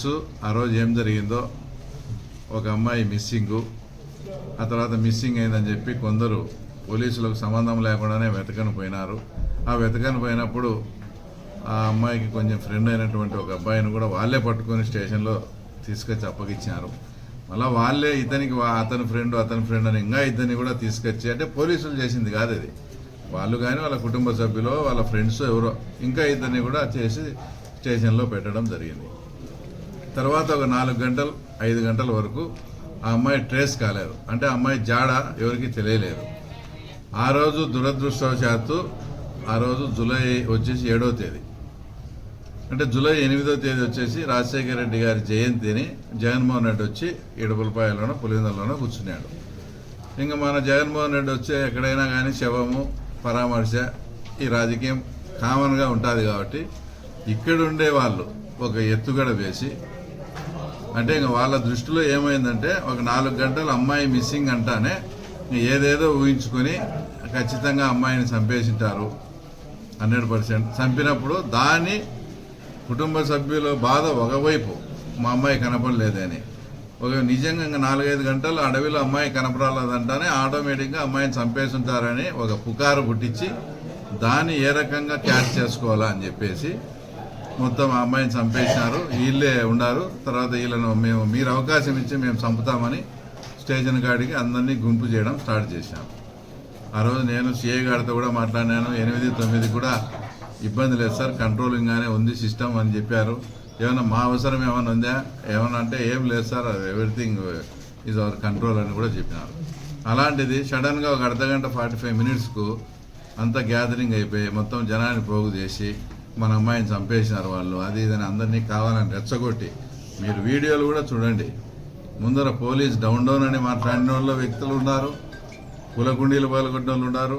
తెలుసు ఆ రోజు ఏం జరిగిందో. ఒక అమ్మాయి మిస్సింగు ఆ తర్వాత మిస్సింగ్ అయిందని చెప్పి కొందరు పోలీసులకు సంబంధం లేకుండానే వెతకని పోయినారు. ఆ వెతకని పోయినప్పుడు ఆ అమ్మాయికి కొంచెం ఫ్రెండ్ అయినటువంటి ఒక అబ్బాయిని కూడా వాళ్ళే పట్టుకొని స్టేషన్లో తీసుకొచ్చి అప్పగించారు మళ్ళీ వాళ్ళే ఇతనికి వా- అతని ఫ్రెండ్ అతని ఫ్రెండ్ అని ఇంకా ఇద్దరిని కూడా తీసుకొచ్చి అంటే పోలీసులు చేసింది కాదు అది వాళ్ళు కానీ వాళ్ళ కుటుంబ సభ్యులు వాళ్ళ ఫ్రెండ్స్ ఎవరో ఇంకా ఇద్దరిని కూడా చేసి స్టేషన్లో పెట్టడం జరిగింది. తర్వాత ఒక నాలుగు గంటలు ఐదు గంటల వరకు ఆ అమ్మాయి ట్రేస్ కాలేదు. అంటే అమ్మాయి జాడ ఎవరికి తెలియలేదు. ఆ రోజు దురదృష్టవశాత్తు ఆ రోజు జూలై వచ్చేసి ఏడో తేదీ. అంటే జూలై ఎనిమిదో తేదీ వచ్చేసి రాజశేఖర రెడ్డి గారి జయంతిని జగన్మోహన్ రెడ్డి వచ్చి ఇడపులపాయలోనో పులివెందులలోనో కూర్చున్నాడు. ఇంకా మన జగన్మోహన్ రెడ్డి వచ్చే ఎక్కడైనా కానీ శవము పరామర్శ ఈ రాజకీయం కామన్గా ఉంటుంది కాబట్టి ఇక్కడ ఉండే వాళ్ళు ఒక ఎత్తుగడ వేసి అంటే ఇంకా వాళ్ళ దృష్టిలో ఏమైందంటే ఒక నాలుగు గంటలు అమ్మాయి మిస్సింగ్ అంటానే ఏదేదో ఊహించుకొని ఖచ్చితంగా అమ్మాయిని చంపేసింటారు. Hundred percent. చంపినప్పుడు దాని కుటుంబ సభ్యుల బాధ ఒకవైపు మా అమ్మాయి కనపడలేదని. ఒక నిజంగా ఇంకా నాలుగైదు గంటలు అడవిలో అమ్మాయి కనపరాలేదంటానే ఆటోమేటిక్గా అమ్మాయిని చంపేసుంటారని ఒక పుకారు పుట్టించి దాన్ని ఏ రకంగా క్యాచ్ చేసుకోవాలా అని చెప్పేసి మొత్తం ఆ అమ్మాయిని చంపేసినారు. వీళ్ళే ఉన్నారు తర్వాత వీళ్ళను మేము మీరు అవకాశం ఇచ్చి మేము చంపుతామని స్టేషన్ కాడికి అందరినీ గుంపు చేయడం స్టార్ట్ చేశాం. ఆ రోజు నేను సిఐ గారితో కూడా మాట్లాడినాను. ఎనిమిది తొమ్మిది కూడా ఇబ్బంది లేదు సార్. కంట్రోలింగ్గానే ఉంది సిస్టమ్ అని చెప్పారు. ఏమైనా మా అవసరం ఏమైనా ఉందా? ఏమైనా అంటే ఏం లేదు sir. Everything is our control అని కూడా చెప్పినారు. అలాంటిది సడన్గా ఒక అర్ధ గంట ఫార్టీ ఫైవ్ మినిట్స్కు అంతా గ్యాదరింగ్ అయిపోయి మొత్తం జనాన్ని పోగు చేసి మన అమ్మాయిని చంపేసినారు వాళ్ళు. అది ఇదని అందరినీ కావాలని రెచ్చగొట్టి. మీరు వీడియోలు కూడా చూడండి. ముందర పోలీస్ డౌన్ డౌన్ అని మాట్లాడిన వాళ్ళు వ్యక్తులు ఉన్నారు. కులకుండీలు పాల్గొట్టిన వాళ్ళు ఉన్నారు.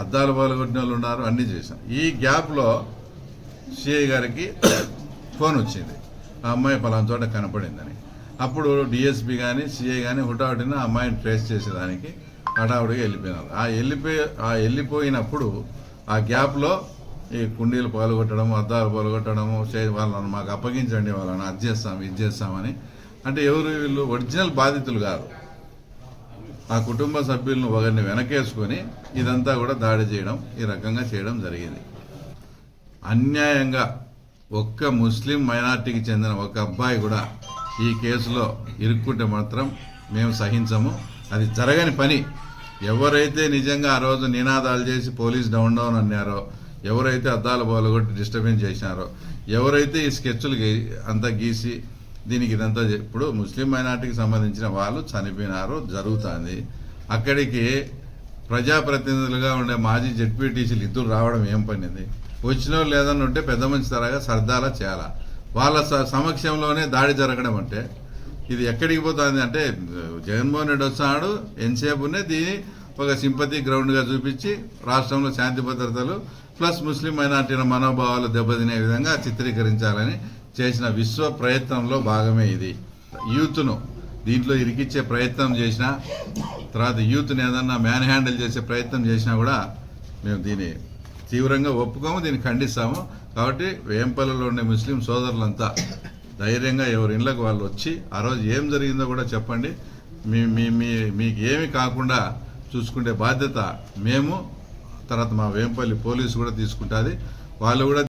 అద్దాలు పాల్గొట్టిన వాళ్ళు ఉన్నారు. అన్నీ చేశాం ఈ గ్యాప్లో సిఐ గారికి ఫోన్ వచ్చింది. ఆ అమ్మాయి పలానా చోట కనపడిందని. అప్పుడు డిఎస్పి కానీ సిఐ కానీ హుటాహుటిన ఆ అమ్మాయిని ట్రేస్ చేసేదానికి హడావుడిగా వెళ్ళిపోయినారు. ఆ వెళ్ళిపోయి ఆ వెళ్ళిపోయినప్పుడు ఆ గ్యాప్లో ఈ కుండీలు పాల్గొట్టడం అద్దాలు పాల్గొట్టడము చే వాళ్ళని మాకు అప్పగించండి వాళ్ళని అది చేస్తాం ఇది చేస్తామని. అంటే ఎవరు వీళ్ళు ఒరిజినల్ బాధితులు కాదు. ఆ కుటుంబ సభ్యులను ఒకరిని వెనకేసుకొని ఇదంతా కూడా దాడి చేయడం ఈ రకంగా చేయడం జరిగింది. అన్యాయంగా ఒక్క ముస్లిం మైనార్టీకి చెందిన ఒక అబ్బాయి కూడా ఈ కేసులో ఇరుక్కుంటే మాత్రం మేము సహించము. అది జరగని పని. ఎవరైతే నిజంగా ఆ రోజు నినాదాలు చేసి పోలీస్ డౌన్ డౌన్ అన్నారో ఎవరైతే అద్దాలు బాలగొట్టి డిస్టర్బెన్స్ చేసినారో ఎవరైతే ఈ స్కెచ్లు అంతా గీసి దీనికి ఇదంతా ఇప్పుడు ముస్లిం మైనార్టీకి సంబంధించిన వాళ్ళు చనిపోయినారు జరుగుతుంది. అక్కడికి ప్రజాప్రతినిధులుగా ఉండే మాజీ జెడ్పీటీసీలు ఇద్దరు రావడం ఏం పనిది? వచ్చిన లేదని ఉంటే పెద్ద మంచి తరగా సర్దాలా చేయాలా? వాళ్ళ స- సమక్షంలోనే దాడి జరగడం అంటే ఇది ఎక్కడికి పోతుంది అంటే జగన్మోహన్ రెడ్డి వస్తున్నాడు ఎంతసేపునే దీన్ని ఒక సింపతి గ్రౌండ్గా చూపించి రాష్ట్రంలో శాంతి భద్రతలు ప్లస్ ముస్లిం మైనార్టీల మనోభావాలు దెబ్బతినే విధంగా చిత్రీకరించాలని చేసిన విశ్వ ప్రయత్నంలో భాగమే ఇది. యూత్ను దీంట్లో ఇరికిచ్చే ప్రయత్నం చేసినా తర్వాత యూత్ని ఏదన్నా మ్యాన్ హ్యాండిల్ చేసే ప్రయత్నం చేసినా కూడా మేము దీన్ని తీవ్రంగా ఒప్పుకోము దీన్ని ఖండిస్తాము. కాబట్టి వేంపల్లిలో ఉండే ముస్లిం సోదరులంతా ధైర్యంగా ఎవరి ఇళ్ళకు వాళ్ళు వచ్చి ఆ రోజు ఏం జరిగిందో కూడా చెప్పండి. మీ మీ మీకు ఏమి కాకుండా చూసుకునే బాధ్యత మేము తర్వాత మా వేంపల్లి పోలీసు కూడా తీసుకుంటుంది. వాళ్ళు కూడా